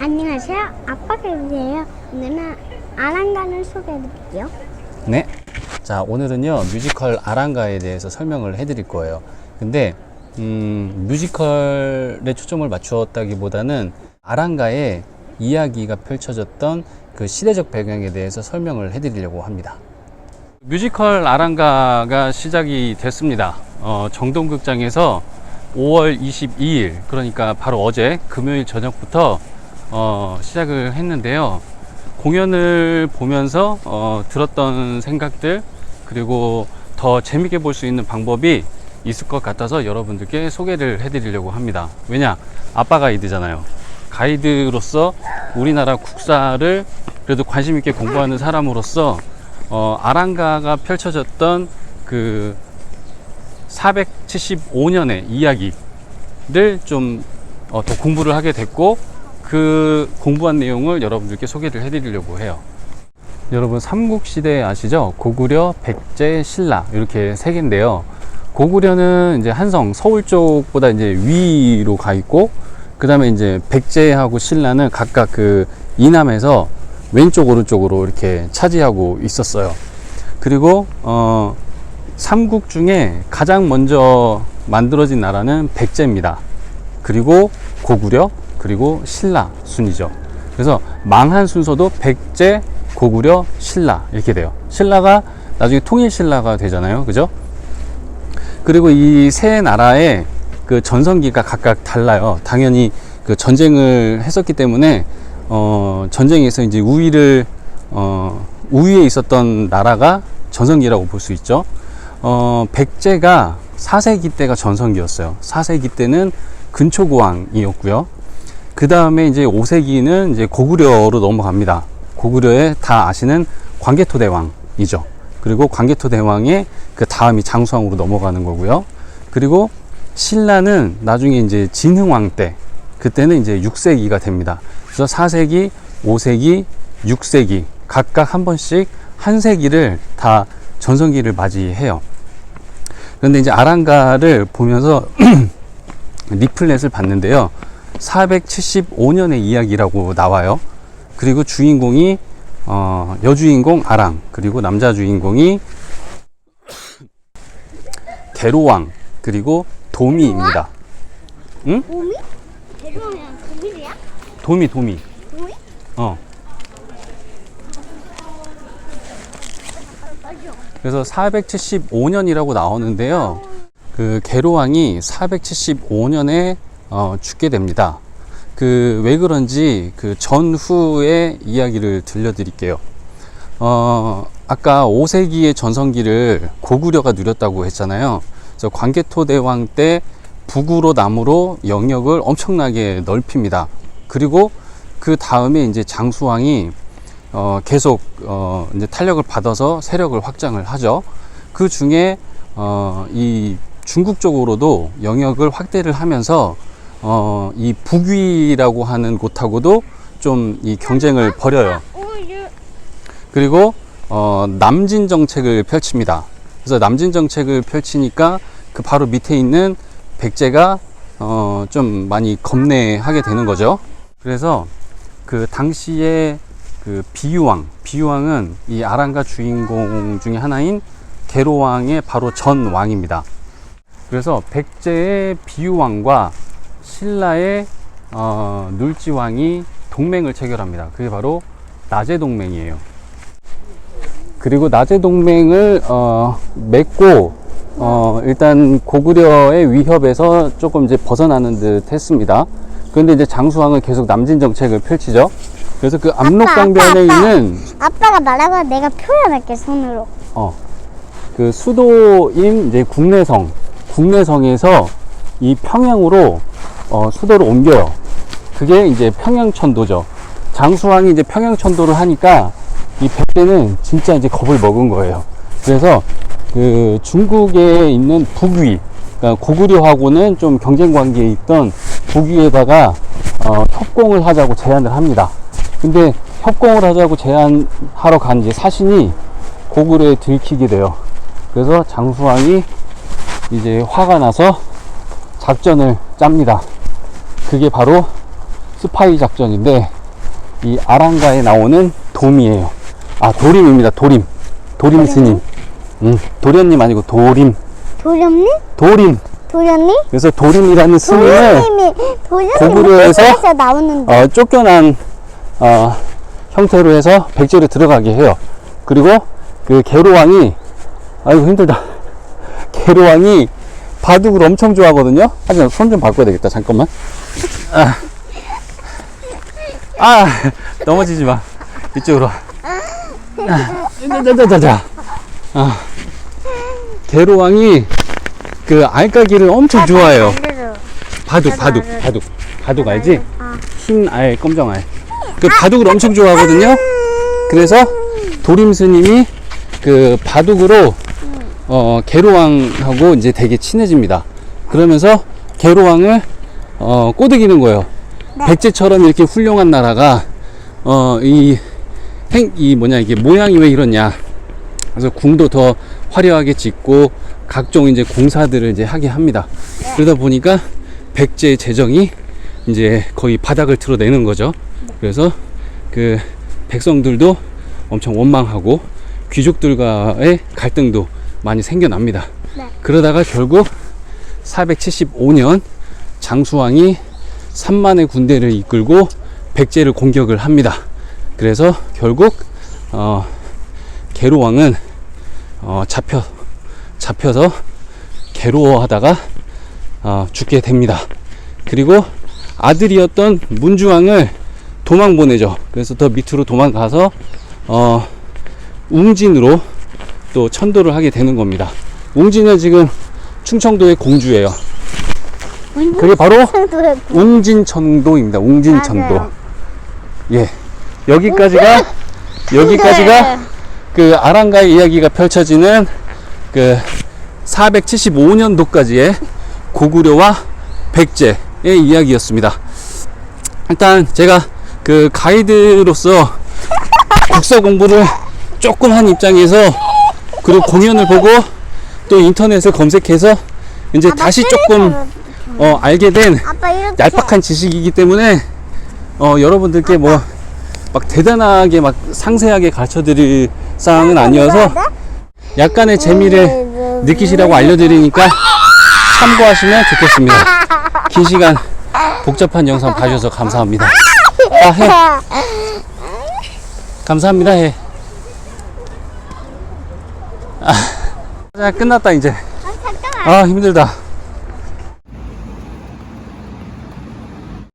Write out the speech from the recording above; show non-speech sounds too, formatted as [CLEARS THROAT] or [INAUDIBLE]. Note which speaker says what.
Speaker 1: 안녕하세요. 아빠가 여기에요. 오늘은 아랑간을 소개해드릴게요.
Speaker 2: 네. 자, 오늘은요, 뮤지컬 아랑가에 대해서 설명을 해드릴 거예요. 근데, 음, 뮤지컬에 초점을 맞추었다기보다는 아랑가의 이야기가 펼쳐졌던 그 시대적 배경에 대해서 설명을 해드리려고 합니다. 뮤지컬 아랑가가 시작이 됐습니다. 어, 정동극장에서 5월 22일, 그러니까 바로 어제 금요일 저녁부터 어, 시작을 했는데요. 공연을 보면서 어, 들었던 생각들 그리고 더 재밌게 볼 수 있는 방법이 있을 것 같아서 여러분들께 소개를 해드리려고 합니다. 왜냐 아빠 가이드잖아요. 가이드로서 우리나라 국사를 그래도 관심 있게 공부하는 사람으로서 어, 아랑가가 펼쳐졌던 그 475년의 이야기를 좀 어, 더 공부를 하게 됐고 그 공부한 내용을 여러분들께 소개를 해드리려고 해요. 여러분 삼국시대 아시죠? 고구려, 백제, 신라 이렇게 세 개인데요. 고구려는 이제 한성 서울 쪽보다 이제 위로 가 있고 그 다음에 이제 백제하고 신라는 각각 그 이남에서 왼쪽 오른쪽으로 이렇게 차지하고 있었어요. 그리고 어 삼국 중에 가장 먼저 만들어진 나라는 백제입니다. 그리고 고구려, 그리고 신라 순이죠. 그래서 망한 순서도 백제, 고구려, 신라 이렇게 돼요. 신라가 나중에 통일 신라가 되잖아요. 그죠? 그리고 이 세 나라의 그 전성기가 각각 달라요. 당연히 그 전쟁을 했었기 때문에 어 전쟁에서 이제 우위를 어 우위에 있었던 나라가 전성기라고 볼 수 있죠. 어 백제가 4세기 때가 전성기였어요. 4세기 때는 근초고왕이었고요. 그 다음에 이제 5세기는 이제 고구려로 넘어갑니다. 고구려에 다 아시는 광개토 대왕이죠. 그리고 광개토 대왕의 그 다음이 장수왕으로 넘어가는 거고요. 그리고 신라는 나중에 이제 진흥왕 때, 그때는 이제 6세기가 됩니다. 그래서 4세기, 5세기, 6세기, 각각 한 번씩 한 세기를 다 전성기를 맞이해요. 그런데 이제 아랑가를 보면서 [CLEARS THROAT] 리플렛을 봤는데요. 475년의 이야기라고 나와요. 그리고 주인공이 어, 여주인공 아랑 그리고 남자 주인공이 게로왕 그리고 도미입니다. 응?
Speaker 1: 도미? 대로면 도미야?
Speaker 2: 도미 도미.
Speaker 1: 도미?
Speaker 2: 어. 그래서 475년이라고 나오는데요. 그 게로왕이 475년에 어, 죽게 됩니다. 그 왜 그런지 그 전후의 이야기를 들려드릴게요. 어, 아까 5세기의 전성기를 고구려가 누렸다고 했잖아요. 그래서 광개토 대왕 때 북으로 남으로 영역을 엄청나게 넓힙니다. 그리고 그 다음에 이제 장수왕이 어, 계속 어, 이제 탄력을 받아서 세력을 확장을 하죠. 그 중에 어, 이 중국 쪽으로도 영역을 확대를 하면서 어, 이 북위라고 하는 곳하고도 좀 이 경쟁을 벌여요.
Speaker 1: 어, 얘
Speaker 2: 그리고 어, 남진 정책을 펼칩니다. 그래서 남진 정책을 펼치니까 그 바로 밑에 있는 백제가 어, 좀 많이 겁내하게 되는 거죠. 그래서 그 당시에 그 비유왕, 비유왕은 이 아랑가 주인공 중에 하나인 게로왕의 바로 전 왕입니다. 그래서 백제의 비유왕과 신라의 어, 눌지왕이 동맹을 체결합니다. 그게 바로 나제 동맹이에요. 그리고 나제 동맹을 어, 맺고 어, 일단 고구려의 위협에서 조금 이제 벗어나는 듯 했습니다. 그런데 이제 장수왕은 계속 남진 정책을 펼치죠. 그래서 그 압록강변에
Speaker 1: 아빠, 아빠.
Speaker 2: 있는
Speaker 1: 아빠가 말하고 내가 표현할게 손으로.
Speaker 2: 어, 그 수도인 이제 국내성, 국내성에서 이 평양으로 어, 수도를 옮겨요. 그게 이제 평양천도죠. 장수왕이 이제 평양천도를 하니까 이 백제는 진짜 이제 겁을 먹은 거예요. 그래서 그 중국에 있는 북위, 그러니까 고구려하고는 좀 경쟁 관계에 있던 북위에다가 어, 협공을 하자고 제안을 합니다. 근데 협공을 하자고 제안하러 간 이제 사신이 고구려에 들키게 돼요. 그래서 장수왕이 이제 화가 나서 작전을 짭니다. 그게 바로 스파이 작전인데 이 아랑가에 나오는 돔이에요. 아 도림입니다. 도림. 도림 스님. 음, 도련님 아니고 도림.
Speaker 1: 도련님?
Speaker 2: 도림.
Speaker 1: 도련님?
Speaker 2: 그래서 도림이라는 스님을
Speaker 1: 도련님이 도련님
Speaker 2: 고구려에서
Speaker 1: 목소리에서 나오는데
Speaker 2: 어, 쫓겨난 어, 형태로 해서 백제로 들어가게 해요. 그리고 그 게로왕이 아이고 힘들다. [LAUGHS] 게로왕이 바둑을 엄청 좋아하거든요. 하지만 손 좀 바꿔야 되겠다. 잠깐만. 아, 아 넘어지지 마. 이쪽으로. 아, 자자자자. 아, 게로왕이 그 알까기를 엄청 좋아해요. 바둑, 바둑, 바둑. 바둑 알지? 흰 알, 검정 알. 그 바둑을 엄청 좋아하거든요. 그래서 도림 스님이 그 바둑으로 어, 게로왕하고 이제 되게 친해집니다. 그러면서 게로왕을 어, 꼬드기는 거예요. 백제처럼 이렇게 훌륭한 나라가 어, 이 행, 이 뭐냐 이게 모양이 왜 이러냐. 그래서 궁도 더 화려하게 짓고 각종 이제 공사들을 이제 하게 합니다. 그러다 보니까 백제의 재정이 이제 거의 바닥을 틀어내는 거죠. 그래서 그 백성들도 엄청 원망하고 귀족들과의 갈등도 많이 생겨납니다.
Speaker 1: 네.
Speaker 2: 그러다가 결국 475년 장수왕이 3만의 군대를 이끌고 백제를 공격을 합니다. 그래서 결국 어, 게로왕은 어, 잡혀 잡혀서 괴로워하다가 어, 죽게 됩니다. 그리고 아들이었던 문주왕을 도망 보내죠. 그래서 더 밑으로 도망가서 어, 웅진으로 또 천도를 하게 되는 겁니다. 웅진은 지금 충청도의 공주예요. 그게 바로 웅진천도입니다. 웅진천도. 예. 여기까지가 여기까지가 그 아랑가의 이야기가 펼쳐지는 그 475년도까지의 고구려와 백제의 이야기였습니다. 일단 제가 그 가이드로서 국사 공부를 조금 한 입장에서 그리고 공연을 보고 또 인터넷을 검색해서 이제 다시 조금 어, 알게 된
Speaker 1: 아빠 이렇게
Speaker 2: 얄팍한 지식이기 때문에 어, 여러분들께 뭐 막 대단하게 막 상세하게 가르쳐 드릴 사항은 아니어서 약간의 재미를 느끼시라고 알려드리니까 참고하시면 좋겠습니다. 긴 시간 복잡한 영상 봐주셔서 감사합니다. 아, 해. 감사합니다, 해. 아, 자, 끝났다, 이제.
Speaker 1: 아, 잠깐만
Speaker 2: 아, 힘들다.